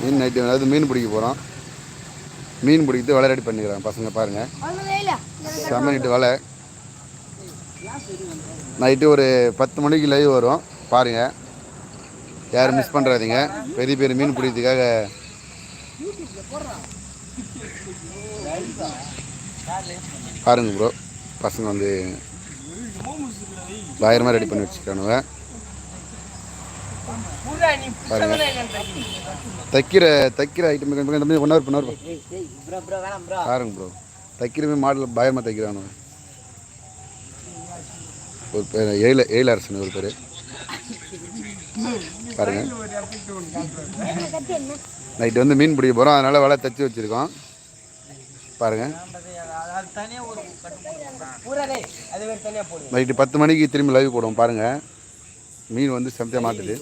மீன் night அதாவது மீன் பிடிக்க போகிறோம் மீன் பிடிக்கிறது வலை ரெடி பண்ணிக்கிறாங்க பசங்க பாருங்கள் செம்ம நைட்டு வலை. நைட்டு ஒரு பத்து மணிக்கு லைவ் வரும். பாருங்கள் யாரும் மிஸ் பண்ணுறாதீங்க பெரிய பெரிய மீன் பிடிக்கிறதுக்காக. பாருங்க ப்ரோ பசங்க வந்து பயங்கரமாக ரெடி பண்ணி வச்சுக்கிறானுங்க தைக்கிற தைக்கிற ஐட்டம் தம்பி ஒன் ஹவர் பண்ண பாருங்க ப்ரோ தைக்கிறமே மாடல் பயமாக தைக்கிறானுங்க ஒரு பேர் ஏழு ஏழு அரசன் ஒரு பேர் பாருங்க நைட்டு வந்து மீன் பிடிக்க போகிறோம் அதனால் வலை தைச்சி வச்சுருக்கோம் பாருங்க அது தனியாக ஒரு பூராலே அது வேறு தனியாக போடுங்க நைட்டு பத்து மணிக்கு திரும்பி லைவ் போடுவோம் பாருங்க மீன் வந்து செம்மையாக மாட்டுது.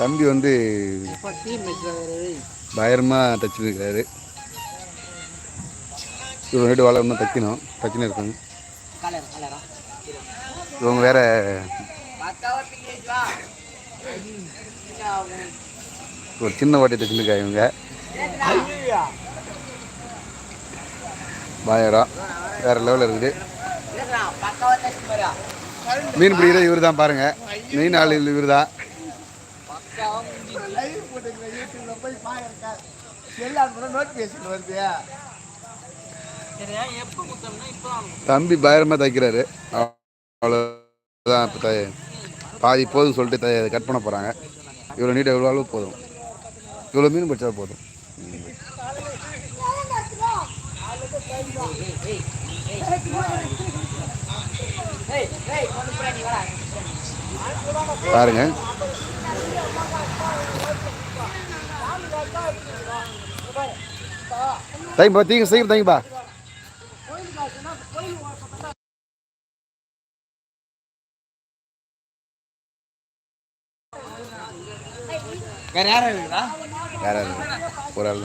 தம்பி வந்து பயங்கரமாக தைச்சிருக்கிறாரு இவங்க வலை இன்னும் தைக்கணும் தைச்சின்னு இருக்காங்க இவங்க வேற ஒரு சின்ன வாட்டி தைச்சிருக்காங்க இவங்க. பாயரம் வேற லெவலில் இருக்குது. மீன் பிடிக்கிறது இவர் தான் பாருங்க. மீன் ஆள் இவர் தான் தம்பி பயரமா தைக்கிறாரு. அவ்வளோதான் இப்போ பாதி போதும் சொல்லிட்டு தை கட் பண்ண போகிறாங்க இவ்வளோ நீட்டாக இவ்வளோ அளவு போதும். இவ்வளோ மீன் பிடிச்சா போதும். பாருங்க. தைப்பா தீங்க சீக்கிரம் தைங்கப்பா. வேற யாரும். ஒரு ஆள்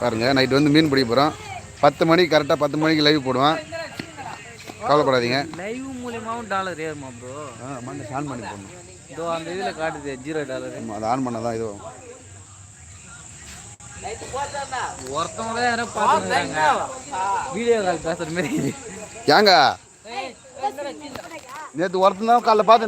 பாருங்க நைட்டு வந்து மீன் பிடிக்க போகிறோம் பத்து மணிக்கு கரெக்டாக பத்து மணிக்கு லைவ் போடுவோம் கவலைப்படாதீங்க. லைவ் மூலியமாவும் டாலர் ஏறுமா ப்ரோ ஆ மண்ணை ஆன் பண்ணி போடணும். இதோ அந்த இதில் காட்டுது ஜீரோ டாலர் ஆமாம் அதை ஆன் பண்ணால் தான் இது. ஒருத்தவங்க யாரோ பார்த்துருக்காங்க. வீடியோ கால் பேசுகிற மாதிரி. ஏங்க? நேற்று ஒருத்தன் தான் காலைல பார்த்து